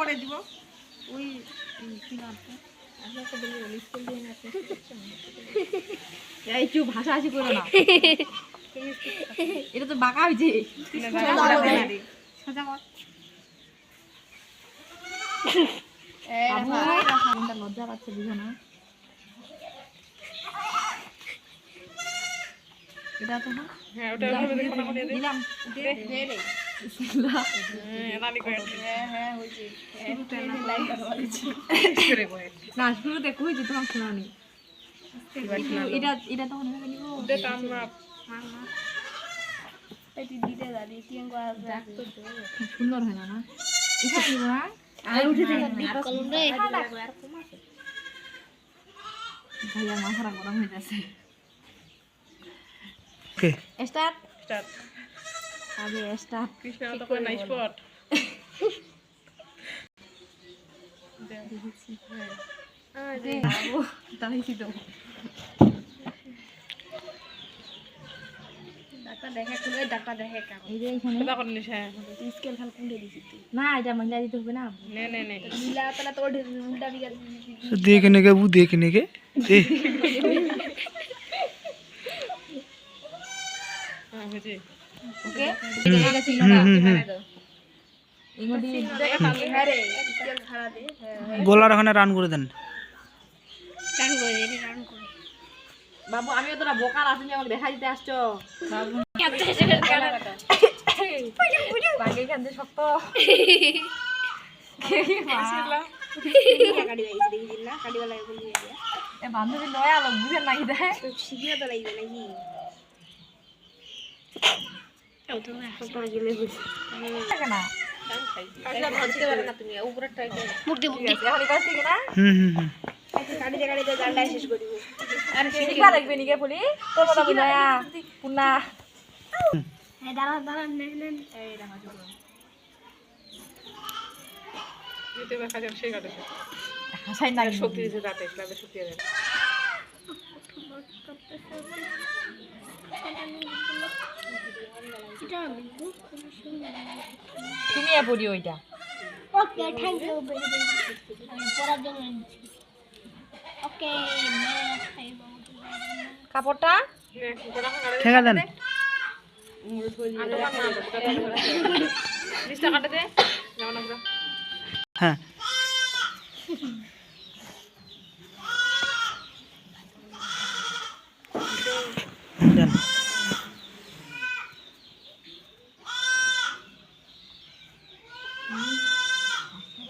করে দিব। ওই একটা ভাষা করো না। এটা তো বাঁকা হয়েছে। লজ্জা পাচ্ছে বুঝো না। এটা তো না? হ্যাঁ ওটা দিলাম হ্যাঁ হ্যাঁ হ্যাঁ না শুরুতে কইছি তোমার শোনানি এটা এটা তখন ভেবে নিব দে টান খুব সুন্দর হয় না না ভাইয়া মাথাটা গরম হয়ে যাচ্ছে স্টার্ট স্টার্ট আগে স্টার্ট কৃষ্ণ তো করে না স্পট আরে বাবু তাহলে তো ডাক্তার দেখে খুলে ডাক্তার দেখে কেমন এই যে এখানে খোদা করে নিস হ্যাঁ স্কেল খাল কুন্ডে দিছি তুই না এটা মহিলা দিতে হবে না নে নে নে নীলা তালা তোর উল্টা বিঘা देखने के वो देखने के ए হ্যাঁ হয়েছে ওকে? হ্যাঁ দে হ্যাঁ বলার ওখানে রান করে দেন। বাবু আমি তোরা বোকার আসেনি আমাকে দেখা দিতে আসছো? শক্ত। বান্ধবী নয়া লোক বুঝেন নাকি দেয় তো শিখিয়ে তো লাগবে নাকি? শক্তি দিতে দাঁতে শক্তি দেয় তুমি পড়ি ওইটা ওকে থ্যাংক ইউ পড়ার জন্য ওকে কাপড়টা? ঠেকা দেন। হ্যাঁ দেন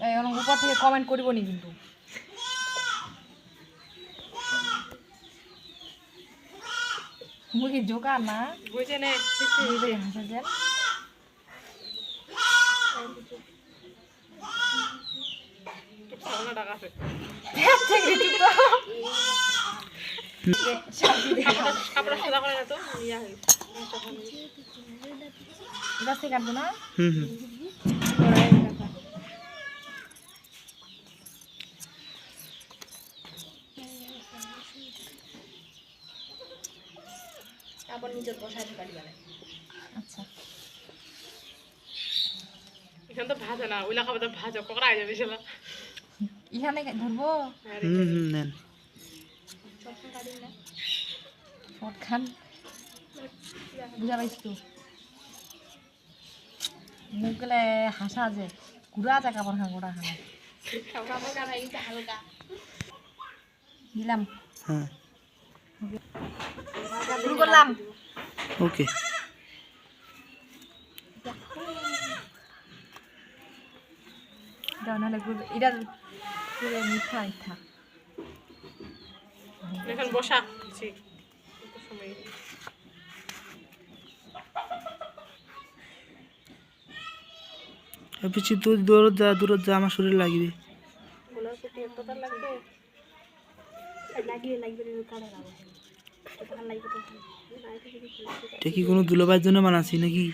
এই অনেক উপর থেকে কমেন্ট করিব নি কিন্তু। মুখে জোকা না? বুঝে নে হাসা যায় সামনে টাকা আছে কাপড় সোজা করে না ইয়া হয়ে গাছ থেকে কাটবো না? হুম হুম। আবার নিজের বসা কাটি বানায় আচ্ছা। এখানে তো ভাজে না ওইলা খাবার তো ভাজা হয়ে যাবে সেলা এখানে ধরবো? হুম হুম দেন শর্ট খান বুঝা পাইছি তো। মুখ গেলে হাসা আছে ঘুরা আছে কাপড় খান গোটা খান কাপড় হালকা। দিলাম। হ্যাঁ। শুরু করলাম। ওকে নাহলে এটা মিঠা মিঠা। এখন বসা। পিছিয়ে দূরত যা দূরত যা আমার শরীর লাগবে বলো তো তেল তো তার লাগবে লাগিয়ে লাগবে রে কাটা লাগবে তো ভালো লাগবে তো না এটা কি কোনো দুলাভাইয়ের জন্য বানাচ্ছি নাকি?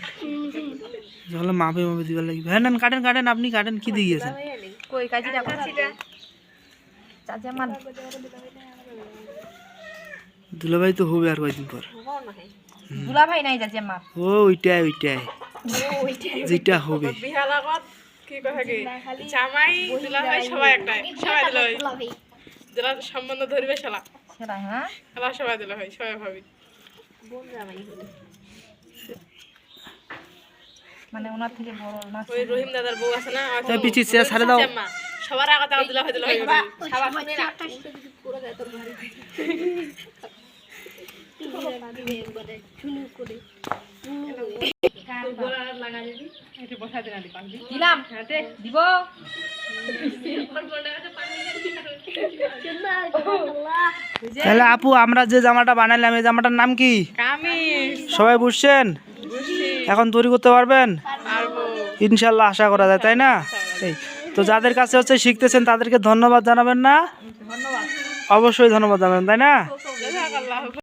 তাহলে মাপে মাপে দিবার লাগবে হ্যাঁ নেন কাটেন কাটেন আপনি কাটেন কি দিয়ে গেছেন কই কাজিটা চাচা আমার দুলাভাই তো হবে আর কয়দিন পর। দুলা ভাই নাই চাচা ও ওইটাই ওইটাই। যেটা হবে। বিহার কি কথা কি জামাই সবাই একটাই সবাই যারা সম্বন্ধ ধরবে শালা। হ্যাঁ? শালা সবাই দিল ভাই সবাই ভাবি। মানে ওনার থেকে বড় না ওই রহিম দাদার বউ আছে না আর এ, পিচি, ছাড়ে দাও। সবার আগে তাও দিলা হয় হয়। শুনে না পুরো তোর দিলাম দিব। তাহলে আপু আমরা যে জামাটা বানাইলাম এই জামাটার নাম কি? সবাই বুঝছেন? এখন তৈরি করতে পারবেন? ইনশাল্লাহ আশা করা যায় তাই না? তো যাদের কাছে হচ্ছে শিখতেছেন তাদেরকে ধন্যবাদ জানাবেন না? অবশ্যই ধন্যবাদ জানাবেন তাই না?